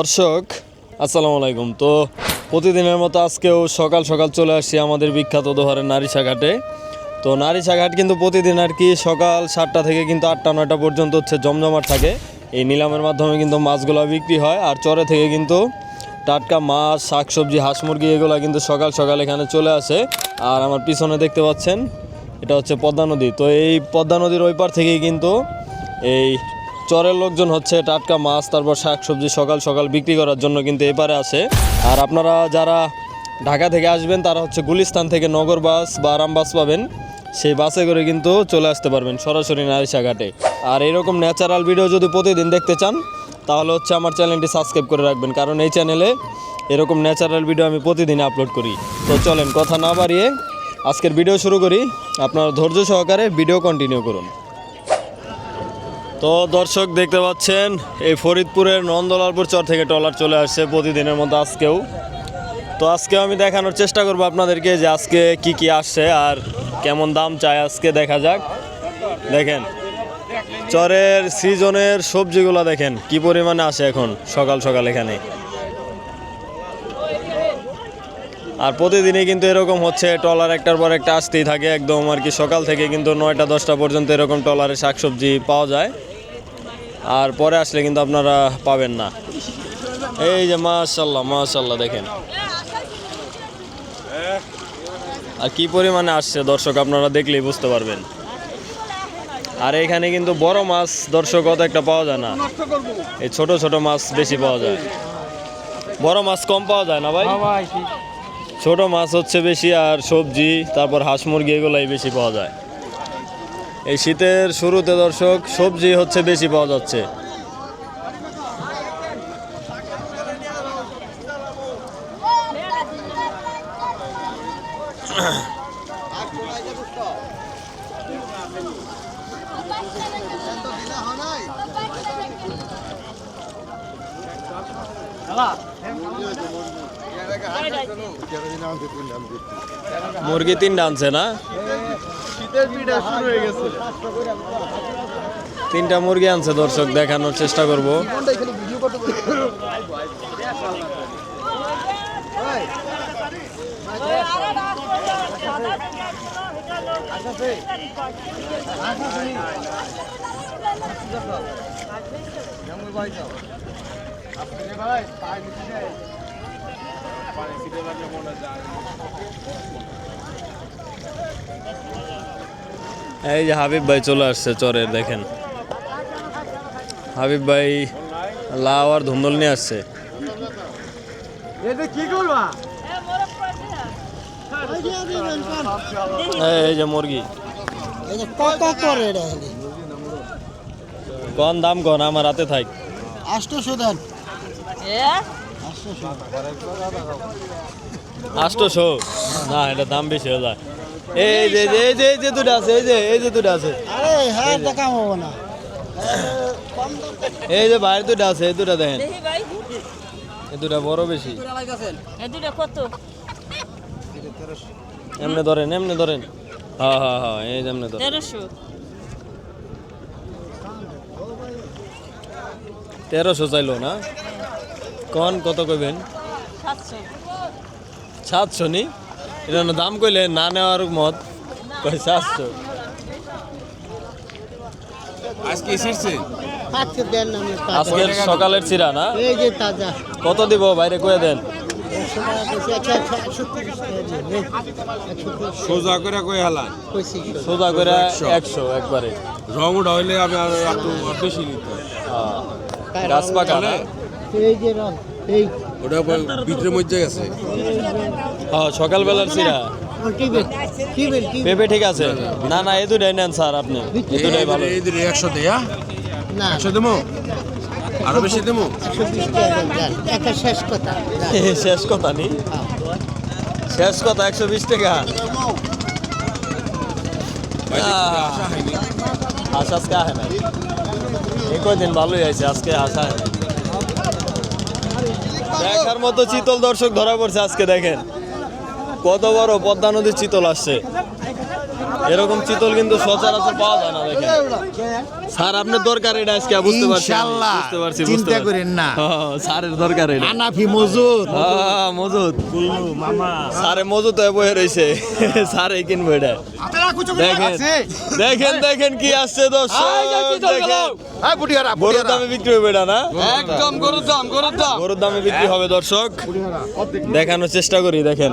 দর্শক, আসসালামু আলাইকুম। তো প্রতিদিনের মতো আজকেও সকাল সকাল চলে আসছি আমাদের বিখ্যাত দোহারের নারিশা ঘাটে। তো নারিশা ঘাট কিন্তু প্রতিদিন আর কি সকাল সাতটা থেকে কিন্তু আটটা, নয়টা পর্যন্ত হচ্ছে জমজমাট থাকে। এই নিলামের মাধ্যমে কিন্তু মাছগুলো বিক্রি হয় আর চরে থেকে কিন্তু টাটকা মাছ, শাকসবজি, হাঁস মুরগি এগুলো কিন্তু সকাল সকাল এখানে চলে আসে। আর আমার পিছনে দেখতে পাচ্ছেন, এটা হচ্ছে পদ্মা নদী। তো এই পদ্মা নদীর ওই পার থেকেই কিন্তু এই চরের লোকজন হচ্ছে টাটকা মাছ, তারপর শাকসবজি সকাল সকাল বিক্রি করার জন্য কিন্তু এপারে আসে। আর আপনারা যারা ঢাকা থেকে আসবেন, তারা হচ্ছে গুলিস্তান থেকে নগর বাস বা আরাম বাস পাবেন। সেই বাসে করে কিন্তু চলে আসতে পারবেন সরাসরি নারিশা ঘাটে। আর এরকম ন্যাচারাল ভিডিও যদি প্রতিদিন দেখতে চান, তাহলে হচ্ছে আমার চ্যানেলটি সাবস্ক্রাইব করে রাখবেন। কারণ এই চ্যানেলে এরকম ন্যাচারাল ভিডিও আমি প্রতিদিন আপলোড করি। তো চলেন, কথা না বাড়িয়ে আজকের ভিডিও শুরু করি। আপনারা ধৈর্য সহকারে ভিডিও কন্টিনিউ করুন। তো দর্শক দেখতে পাচ্ছেন, এই ফরিদপুরের নন্দলালপুর চর থেকে ট্রলার চলে আসছে প্রতিদিনের মতো আজকেও। তো আজকে আমি দেখানোর চেষ্টা করব আপনাদেরকে যে আজকে কি কি আসছে আর কেমন দাম চায় আজকে দেখা যাক। দেখেন, চরের সিজনের সবজিগুলো দেখেন, কি পরিমাণে আসে এখন, সকাল সকাল এখানে। আর প্রতিদিনই কিন্তু এরকম হচ্ছে টলার একটার পর একটা আসতেই থাকে, একদম আর কি সকাল থেকে কিন্তু নয়টা দশটা পর্যন্ত এরকম টলারে শাকসবজি পাওয়া যায়। আর পরে আসলে কিন্তু আপনারা পাবেন না। এই যে মাশাল্লাহ মাশাল্লাহ দেখেন। আর কি পরিমাণে আসছে দর্শক আপনারা দেখলেই বুঝতে পারবেন। আর এখানে কিন্তু বড় মাছ দর্শক অত একটা পাওয়া যায় না। এই ছোট ছোট মাছ বেশি পাওয়া যায়। বড় মাছ কম পাওয়া যায় না ভাই? ছোট মাছ হচ্ছে বেশি আর সবজি তারপর হাঁস মুরগি এগুলাই বেশি পাওয়া যায়। এই শীতের শুরুতে দর্শক সবজি হচ্ছে বেশি পাওয়া যাচ্ছে। মুরগি তিনটা আনছে না? তিনটা মুরগি আনছে দর্শক দেখানোর চেষ্টা করব। এই যে হাবিব ভাই চলে আসছে চরের দেখেন। হাবিব ভাই লাউ আর ধুন্দল নিয়ে আসছে। এই- এই যে মুরগি। কন দাম কন আমার হাতে থাক। আষ্টশো দেন। না এটা দাম বেশি হয়ে যায়। এই যে এই যে- এই যে এই যে দুটো আছে এই যে এই যে দুটো আছে। আরে হ্যাঁ দেখা হব না। এই যে বাইরে দুটো আছে এই দুটো দেখেন। এই দুটো বড় বেশি। এ দুটো কত? এমনি ধরেন এমনি ধরেন। হ্যাঁ হ্যাঁ হ্যাঁ এই যে এমনি ধরেন। তেরোশো। চাইলো না? কন কত কইবেন? সাতশো নি? এটা দাম কইলে না নেওয়ার মত কই সাতশো আজকে এসেছে? আজকে দেন না সকালের চিরা না? এই যে তাজা। কত দিব বাইরে কয়ে দেন? সোজা করে কই হালা? সোজা করে একশো। একবারে। রং হইলে আমি আর একটু বেশি নিতে। হ্যাঁ। গাছ পাকা এই যে রং এই ওটা ভিতরে মধ্যে গেছে। হ্যাঁ সকালবেলার কি পেঁপে ঠিক আছে। না না এই দুটাই নেন স্যার আপনি। এই দুটাই ভালো। এই দিলে একশো দেয়া না। একশো দেবো? আরও বেশি দেবো। একটা শেষ কথা। শেষ কথা নি? শেষ কথা একশো বিশ টাকা। আশা আশা আজকে আহে না এই কয়দিন ভালোই আছে আজকে আশা হয়। দেখার মতো চিতল দর্শক ধরা পড়ছে আজকে দেখেন। কত বড় পদ্মা নদীর চিতল আসছে। এরকম চিতল কিন্তু সচরাচর পাওয়া যায় না দেখেন। স্যার আপনার দরকার এটা আজকে বুঝতে পারছি বুঝতে পারছি চিন্তা করেন না। স্যারের দরকার এটা। আনাফি মজুর হ্যাঁ, মজুদ। স্যারে মজুদ হয়ে বয়ে রয়েছে স্যারে কিনবো এটা। দেখেন দেখেন দেখেন কি আসছে দর্শক দেখেন। গরুর দামে বিক্রি হবে এটা না? একদম গরুর দাম গরুর দাম। গরুর দামে বিক্রি হবে দর্শক। দেখানোর চেষ্টা করি দেখেন।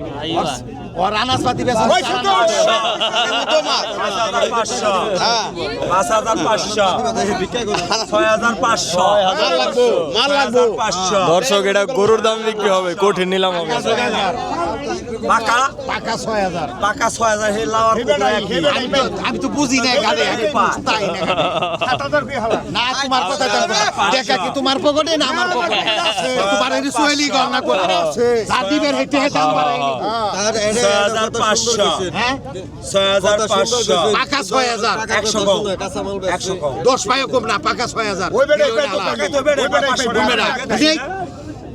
Aí, 啊 হ্যাঁ। পাঁচ হাজার পাঁচশো। ছয় হাজার পাঁচশো। মাল লাগবো মাল লাগবো। পাঁচশো। দর্শক এটা গরুর দাম বিক্রি হবে। কঠিন নিলাম হবে। পাকা? পাকা ছয় হাজার। পাকা ছয় হাজার হে লাওয়ার আমি তো আমি তো বুঝি না গাড়ি। আমি তাই না না তোমার কথা দেখা কি তোমার পকেটে না আমার পকেটে? তোমার এই গণনা করে যা হেঁটে ছয় হাজার পাঁচশো হ্যাঁ ছয় হাজার পাঁচশো পাকা ছয় হাজার একশো কম একশো কম দশ পায়ও কম না পাকা ছয় হাজার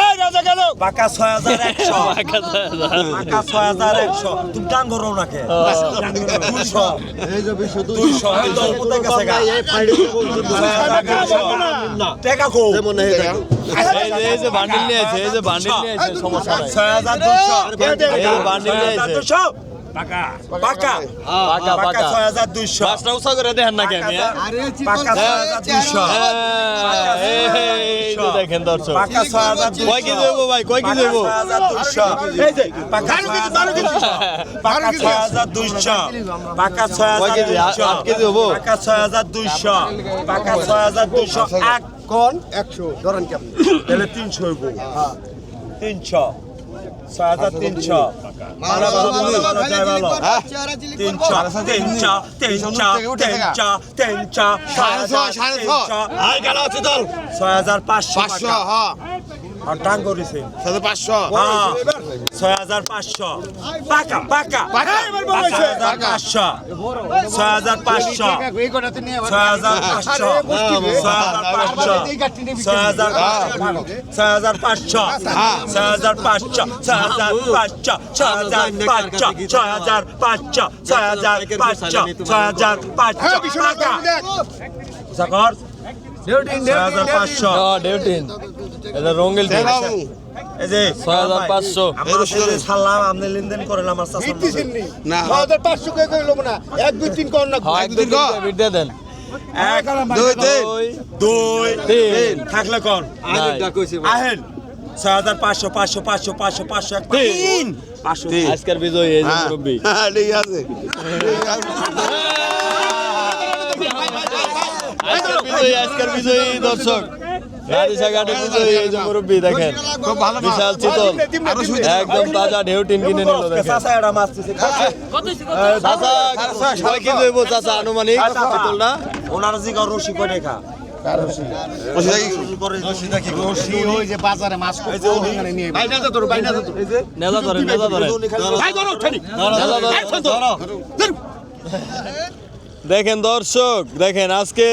এই রাজা গেল। বাঁকা ছয় হাজার একশো। বাঁকা ছয় হাজার। একশো। তুমি টান ধরো ওনাকে দুইশো। দুইশো। টাকা কো। এই যে বান্ডিল নিয়েছে এই যে বান্ডিল নিয়েছে সমস্যা নাই। ছয় হাজার দুইশো। বান্ডিল নিয়েছে পাকা পাকা পাকা পাকা করে দেখেন না কেন পাকা এই দেখেন দর্শক পাকা কয় ভাই কয় এই যে পাকা পাকা পাকা? আট- পাকা পাকা এক কোন ধরেন তাহলে হইব তিনশো ছয় হাজার তিনশো ছয়, হাজার পাঁচশো। হ্যাঁ। আর টান করেছে সাথে পাঁচশো হ্যাঁ, ছয় হাজার পাঁচশো পাকা পাকা পাঁচশো ছয় হাজার পাঁচশো ছয় হাজার পাঁচশো ছয় হাজার পাঁচশো ছয় হাজার ছয় হাজার পাঁচশো ছয় হাজার পাঁচশো ছয় হাজার পাঁচশো ছয় হাজার পাঁচশো ছয় হাজার পাঁচশো ছয় হাজার পাঁচশো ছয় হাজার পাঁচশো ছয় হাজার পাঁচশো এক দুই দুই তিন দুই দুই তিন। থাকলে কোন আহেন। ছয় হাজার পাঁচশো পাঁচশো পাঁচশো পাঁচশো পাঁচশো এক তিন। পাঁচশো। আজকের বিজয় হ্যাঁ। হ্যাঁ, ঠিক আছে। ঠিক আছে। আজকের বিজয়ী আজকের বিজয়ী দর্শক। রাধিসা বিজয়ী এই যে মুরব্বী দেখেন বিশাল চিতল। একদম তাজা কিনে নিল দেখেন। চাষা হইব চাচা? আনুমানিক? চিতলটা ওনার জিগা রশি করে খা বসে থাকি। রশি ওই যে বাজারে মাছ নিয়ে বাইনা তো তোর বাইনা তো তোর নেজা ধরেন নেজা ধরেন। ভাই ধরো ঠেলি নেজা ধরেন। দেখেন দর্শক দেখেন আজকে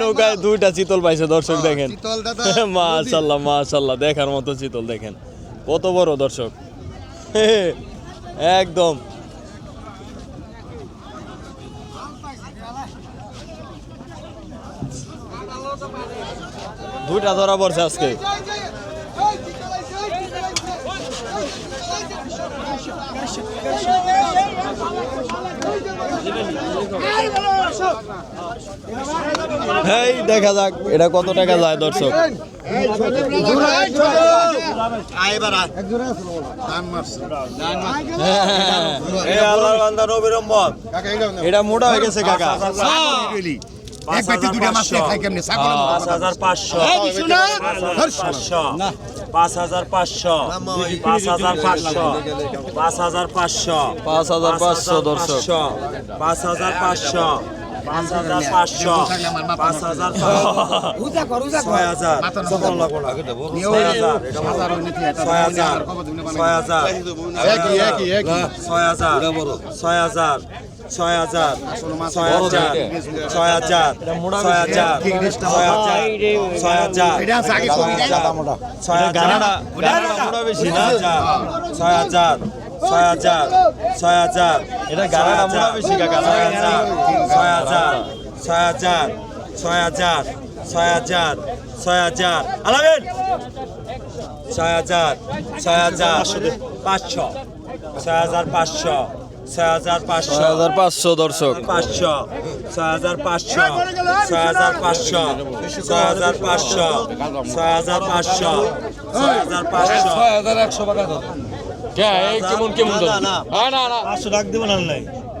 নৌকায় দুইটা চিতল পাইছে দর্শক দেখেন মাশাল্লাহ মাশাল্লাহ দেখার মতো চিতল দেখেন কত বড় দর্শক একদম দুইটা ধরা পড়ছে আজকে এই দেখা যাক এটা কত টাকা যায় দর্শক হ্যাঁ, এটা মোটা হয়ে গেছে কাকা এক ব্যক্তি দুইটা মাছ খাই কেমনে? ছাগলের মতো পাঁচ হাজার পাঁচশো। পাঁচ হাজার পাঁচশো। পাঁচ হাজার পাঁচশো। পাঁচ হাজার পাঁচশো। পাঁচ হাজার পাঁচশো। দর্শক। পাঁচ হাজার পাঁচশো। পাঁচ হাজার পাঁচশো। পাঁচ হাজার ছয় হাজার। ছয় হাজার। ছয় হাজার। ছয় হাজার। ছয় হাজার। ছয় হাজার। ছয় হাজার ছয় হাজার ছয় হাজার ছয় হাজার ছয় হাজার ছয় হাজার ছয় হাজার বেশি না ছয় হাজার ছয় হাজার ছয় হাজার এটা মোটা বেশি কাকা ছয় হাজার ছয় হাজার ছয় হাজার ছয় হাজার ছয় হাজার ছয় হাজার আলামিন ছয় হাজার ছয় হাজার পাঁচশো ছয় হাজার পাঁচশো ছয় হাজার পাঁচশো। ছয় হাজার পাঁচশো দর্শক। পাঁচশো। ছয় হাজার পাঁচশো। ছয় হাজার পাঁচশো। ছয় হাজার পাঁচশো। ছয় হাজার পাঁচশো। ছয় হাজার পাঁচশো কেমন কেমন না না পাঁচশো টাকা দেবো না নাই। আচ্ছা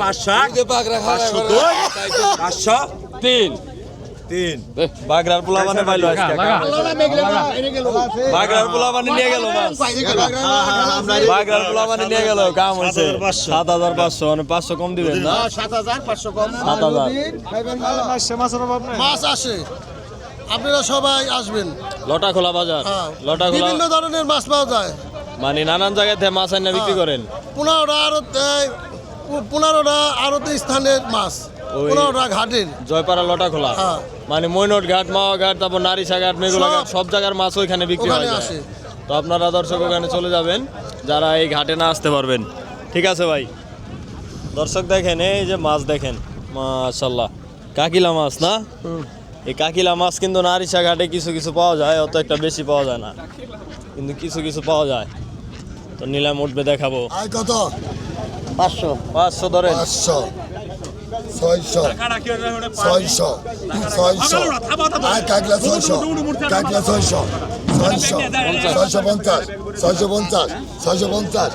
পাঁচশো পাঁচশো পাঁচশো তিন। তিন। বাগরার পোলা মানে পাইলো আজকে বাগরার পোলা মানে নিয়ে গেল বাগরার পোলা মানে নিয়ে গেল। কাম হয়েছে সাত হাজার পাঁচশো। মানে পাঁচশো কম দিবেন না? 7500 কম। সাত হাজার। মাছ আসে। আপনারা সবাই আসবেন। লটা খোলা বাজার। হ্যাঁ। লটা খোলা বিভিন্ন ধরনের মাছ পাওয়া যায়। মানে নানান জায়গায় থেকে মাছ আইনা বিক্রি করেন। পনেরোটা আরও পনেরোটা আরতে স্থানের মাছ। পনেরোটা ঘাটের। জয়পাড়া লটা খোলা হ্যাঁ। মানে মৈনট ঘাট মাওয়া ঘাট তারপর নারিশা ঘাট মেঘুলা সব- ঘাট সব জায়গার মাছ ওইখানে বিক্রি হয়। তো আপনারা দর্শক ওখানে চলে যাবেন। যারা এই ঘাটে না আসতে পারবেন। ঠিক আছে ভাই। দর্শক দেখেন এই যে মাছ দেখেন। মাশাল্লাহ। কাকিলা মাছ না? এই কাকিলা মাছ কিন্তু নারিশা ঘাটে কিছু কিছু পাওয়া যায় অত একটা বেশি পাওয়া যায় না। কিন্তু কিছু কিছু পাওয়া যায়। তো নিলাম উঠবে দেখাবো। কত? পাঁচশো। পাঁচশো ছয়শো। ছয়শো। ছয়শো। আয় কাকলা ছয়শো। কাকলা ছয়শো। ছয়শো। ছয়শো পঞ্চাশ। পঞ্চাশ। ছয়শো পঞ্চাশ।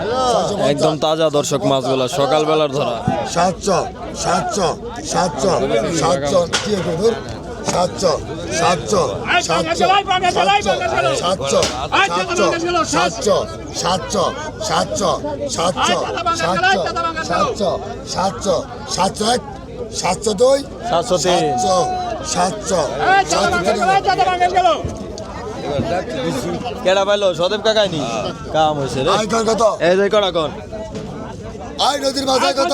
একদম তাজা দর্শক মাছগুলা সকালবেলার ধরা। সাতশো। সাতশো। সাতশো। সাতশো। কি করুন সাতশো সাতশো সাতশো সাতশো সাতশো সাতশো সাতশো সাতশো সাতশো সাতশো সাতশো সাতশো এক সাতশো দুই সাতশো সাতশো সাতশো সাতশো কেডা পাইলো সদেব কাকাই নি কাম হয়েছে রে কত এই যে কটা কর আয় নদীর মাথায় কত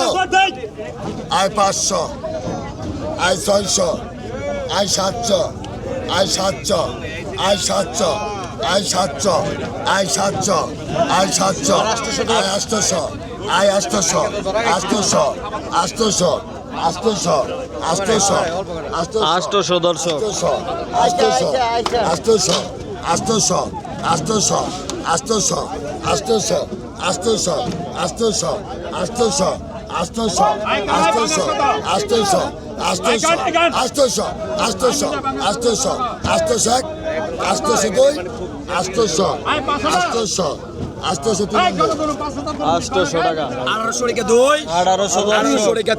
আয় পাঁচশো আয় ছয়শো আয় সাতশো আয় সাতশো আয় সাতশো আয় সাতশো আয় সাতশো আয় সাতশো আয় আষ্টশো আয় আষ্টশো আষ্টশো আষ্টশো আষ্টশো আষ্টশো আষ্টশো দর্শক আষ্টশো আষ্টশো আষ্টশো আষ্টশো আষ্টশো আষ্টশো আষ্টশো আষ্টশো আষ্টশো আষ্টশো আষ্টশো আষ্টশো আষ্টশো আষ্টশো আষ্টশো আষ্টশো আষ্টশো এক আষ্টশো দুই আষ্টশো আষ্টশো আষ্টশো তিন। আটশোশো টাকা আঠারোশো টাকা দুই আঠারোশো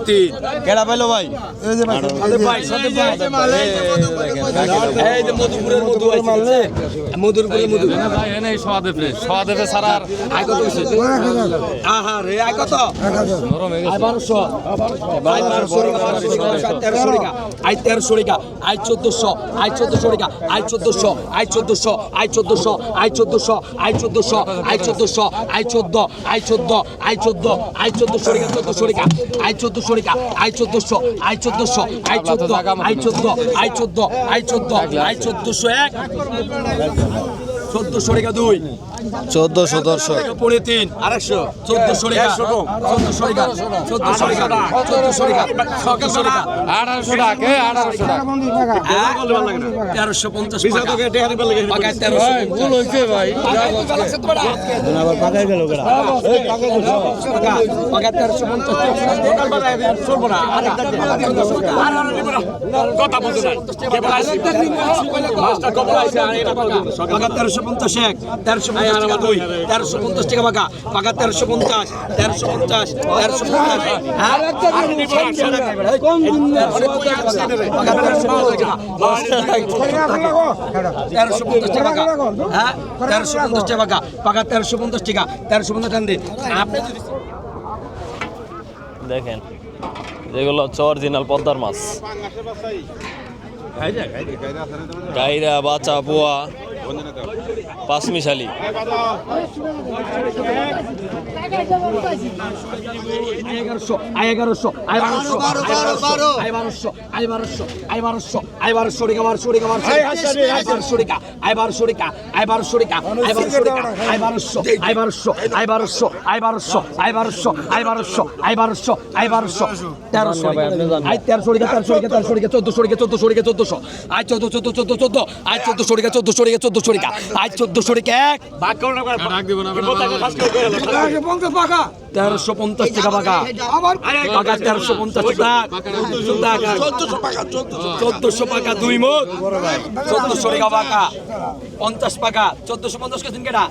তিন। কেডা পাইলো ভাই? এই যে মধুপুরের মধু আছে। মধুরপুরের মধু সবাদে ফ্রেশ ছাড়া আর আয় কত হয়েছে আহা রে আয় কত? বারোশো তেরোশো টাকা। আয় তেরোশো আয় চোদ্দশো। আয় চোদ্দশো টাকা। আয় চোদ্দশো। আয় চোদ্দশো। আয় চোদ্দশো। আয় চোদ্দশো। আয় চোদ্দশো। আয় চোদ্দশো। আয় চোদ্দশো আই চোদ্দ আই চোদ্দ আই চোদ্দ আই চোদ্দ শরিকা চোদ্দ শরিকা আই চোদ্দ শরিকা আই চোদ্দশো আই চোদ্দশো আই চোদ্দ আই চোদ্দ আই চোদ্দ আই চোদ্দ আই চোদ্দশো এক। চোদ্দশো টাকা দুই। চোদ্দশো দর্শক। পড়ে তিন। আড়াইশো। চোদ্দশো টাকা চোদ্দশো টাকা চোদ্দশো টাকা চোদ্দশো টাকা ছশো টাকা। আঠারোশো টাকা আঠারোশো টাকা তেরোশো। পঞ্চাশ কথা বলতে তেরোশো পঞ্চাশ এক তেরোশো পঞ্চাশ দুই পঞ্চাশ টাকা পাকা পাকা তেরোশো পঞ্চাশ তেরোশো পঞ্চাশ তেরোশো পঞ্চাশ। তেরোশো পঞ্চাশ দেখেন যেগুলো হচ্ছে অরিজিনাল পদ্মার মাছ। গাইরা বাচ্চা পোয়া পাঁচমিশালি। এগারোশো এগারোশো আই বারোশো আই বারোশো আই বারোশো আই বারোশো আই বারোশো রেখা বারোশো রেখা বারোশো আই বারোশো রেখা আই বারোশো রেখা আই বারোশো রেখা আই বারোশো রেখা আই বারোশো আই বারোশো আই বারোশো আই বারোশো আই বারোশো আই বারোশো আই বারোশো আই আই তেরোশো রেখা তেরোশো রেখা তেরোশো রেখা চোদ্দশো রেখা চোদ্দশো রেখা চোদ্দশো আই চোদ্দ চোদ্দ চোদ্দ চোদ্দ আই চোদ্দশো রেখা চোদ্দশো রেখা চোদ্দশো রেখা আই চোদ্দশো রেখা এক। ডাক দিব না তেরোশো পঞ্চাশ টাকা পাকা পাকা তেরোশো পঞ্চাশ টাকা। চোদ্দশো পাকা দুই মুখ। চোদ্দশো টাকা পাকা, পঞ্চাশ পাকা। চোদ্দশো পঞ্চাশ কেছেন কেটা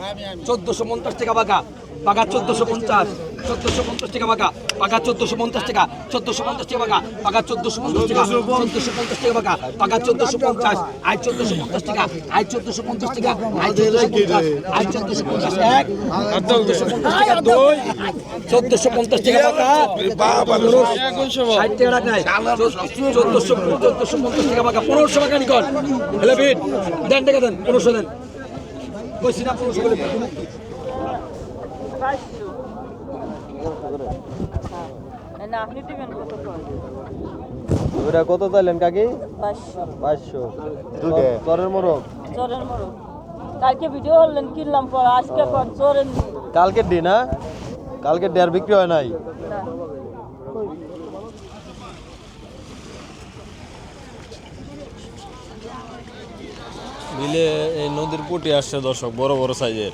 চোদ্দশো পঞ্চাশ টাকা পাকা। পাকা চোদ্দশো পঞ্চাশ চোদ্দশো পঞ্চাশ টাকা পাকা পাকা চোদ্দশো পঞ্চাশ টাকা চোদ্দশো পঞ্চাশ টাকা পাকা পাকা চোদ্দশো পঞ্চাশ টাকা চোদ্দশো পঞ্চাশ টাকা পাকা পাকা চোদ্দশো পঞ্চাশ আয় চোদ্দশো পঞ্চাশ টাকা আয় চোদ্দশো পঞ্চাশ টাকা আয় চোদ্দশো পঞ্চাশ আয় চোদ্দশো পঞ্চাশ এক চোদ্দশো পঞ্চাশ টাকা দুই চোদ্দশো পঞ্চাশ টাকা পাকা ষাট টাকা টাকায় চোদ্দশো চোদ্দশো পঞ্চাশ টাকা পাকা পনেরোশো টাকা নিকন হলে দেন টাকা দেন পনেরোশো দেন কইছি না পনেরোশো ওটা কত চাইলেন কাকি? পাঁচশো। পাঁচশো। তরের মোরগ? চোরের মরো কালকে ভিডিও করলেন কিনলাম পর আজকে পর চোরের কালকের ডি না কালকের ডেয়ার বিক্রি হয় নাই। বিলে এই নদীর পুটি আসছে দর্শক বড় বড় সাইজের।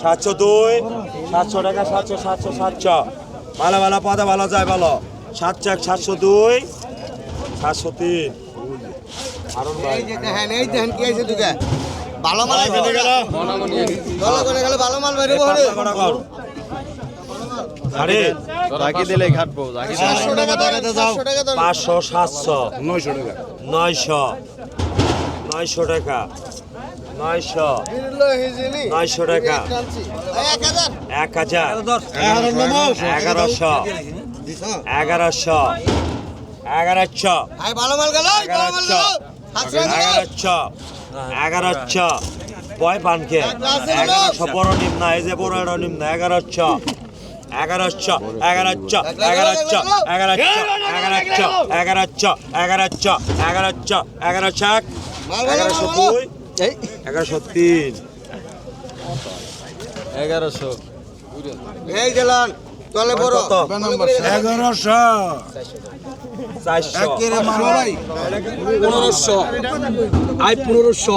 সাতশো দুই সাতশো টাকা সাতশো সাতশো সাতশো। ভালো ভালো পদা ভালো যায় ভালো সাতশো এক সাতশো দুই সাতশো তিন। এই যে দেখেন এই দেখেন কি আছে তোকে ভালো মাল আছে ভালো করে গেলে। ভালো মাল বেরোবো আরে। জাকি দিলে ঘাটবো জাকি দিলে পাঁচশো টাকা টাকাতে যাও টাকা দাও পাঁচশো সাতশো। নয়শো টাকা। নয়শো। নয়শো টাকা। নয়শো। নয়শো টাকা। এক হাজার। এগারোশো। এগারোশো। এগারোশো। আই ভালো মাল গেল ভালো মাল এগারোশো। এগারোশো। বয় পানকে? এগারোশো বড় নিম না এই যে বড় এটা নিম না এগারোশো। এগারোশো এগারোশো এগারোশো এগারোশো এগারোশো এগারোশো এগারোশো এগারোশো এগারোশো এক এগারোশো দুই এগারোশো তিন। এগারোশো। এই গেলাম তলে বড়। এগারোশো। পনেরোশো আই পনেরোশো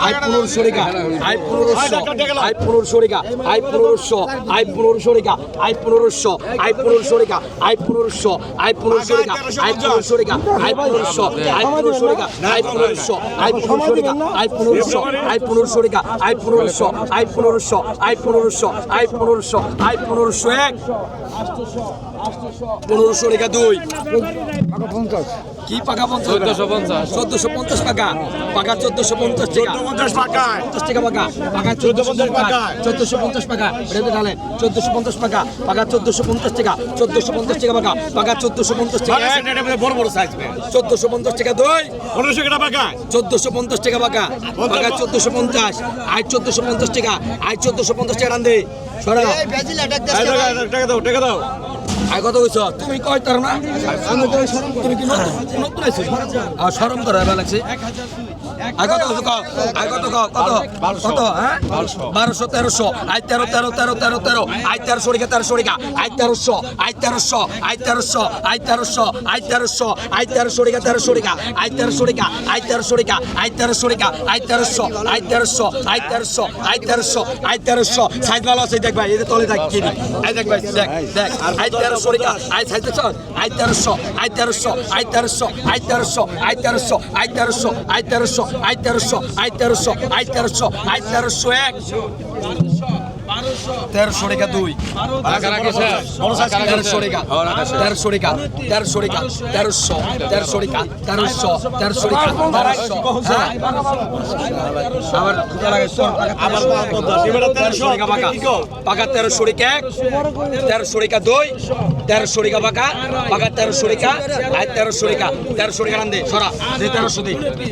আই পনেরোশো রেখা আই পনেরোশো আই পনেরোশো রেখা আই পনেরোশো আই পনেরোশো রেখা আই পনেরোশো আই পনেরোশো রেখা আই পনেরোশো আই পনেরোশো রেখা আই পনেরোশো রেখা আই পনেরোশো আই পনেরোশো রেখা আই পনেরোশো আই পনেরোশো রেখা আই পনেরোশো আই পনেরোশো রেখা আই পনেরোশো আই পনেরোশো আই পনেরোশো আই পনেরোশো আই পনেরোশো এক পনেরোশো রেখা দুই কি পাকা পঞ্চাশ চোদ্দশো পঞ্চাশ চোদ্দশো পঞ্চাশ টাকা পাকা চোদ্দশো পঞ্চাশ টাকা পঞ্চাশ টাকা পঞ্চাশ টাকা পাকা পাকা চোদ্দশো পঞ্চাশ টাকা চোদ্দশো পঞ্চাশ ডালেন চোদ্দশো পঞ্চাশ টাকা পাকা চোদ্দশো পঞ্চাশ টাকা চোদ্দশো পঞ্চাশ টাকা পাকা পাকা চোদ্দশো পঞ্চাশ টাকা বড় বড় সাইজ চোদ্দশো পঞ্চাশ টাকা দুই পনেরোশো টাকা পাকা চোদ্দশো পঞ্চাশ টাকা পাকা পাকা চোদ্দশো পঞ্চাশ আয় চোদ্দশো পঞ্চাশ টাকা আয় চোদ্দশো পঞ্চাশ টাকা রান্ধে সরা টাকা দাও টাকা দাও আয়, কত কইছ? তুমি কয় তার না তুমি কি নতুন? আইছো? আর শরম করা লাগছে। আয় কত আয় কত কত কত হ্যাঁ বারোশো তেরোশো আয় তেরো তেরো তেরো তেরো তেরো আয় তেরোশো রেখা তেরোশো রেখা আয় তেরোশো আয় তেরোশো আয় তেরোশো আয় তেরোশো আয় তেরোশো আয় তেরোশো রেখা তেরোশো রেখা আয় তেরোশো রেখা আয় তেরোশো রেখা আয় তেরোশো রেখা আয় তেরোশো আয় তেরোশো আয় তেরোশো আয় তেরোশো আয় তেরোশো সাইজ ভালো আছে দেখ ভাই এদের তলে দেখ কিনি আয় দেখ ভাই দেখ দেখ আয় তেরোশো রেখা আয় সাইজ আয় তেরোশো আয় তেরোশো আয় তেরোশো আয় তেরোশো আয় তেরোশো আয় তেরোশো আয় তেরোশো আয় তেরোশো আয় তেরোশো আয় তেরোশো আয় তেরোশো এক তেরোশো রেখা দুই তেরোশো রেখা তেরোশো রেখা তেরোশো রেখা তেরোশো তেরোশো রেখা তেরোশো তেরোশো রেখা তেরোশো হ্যাঁ? আবার আবার তেরোশো। রেখা পাকা। পাকা তেরোশো রেখা এক তেরোশো রেখা দুই তেরোশো রেখা পাকা পাকা তেরোশো রেখা আর তেরোশো রেখা তেরোশো রেখা রান্দে সরা তেরোশো দিই